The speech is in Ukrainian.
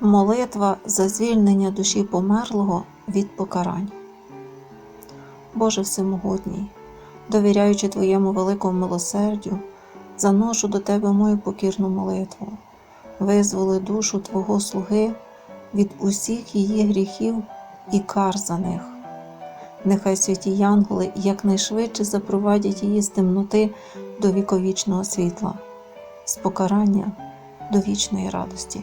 Молитва за звільнення душі померлого від покарань. Боже Всемогутній, довіряючи Твоєму великому милосердю, заношу до Тебе мою покірну молитву, визволи душу Твого слуги від усіх її гріхів і кар за них. Нехай святі янголи якнайшвидше запровадять її з темноти до віковічного світла, з покарання до вічної радості.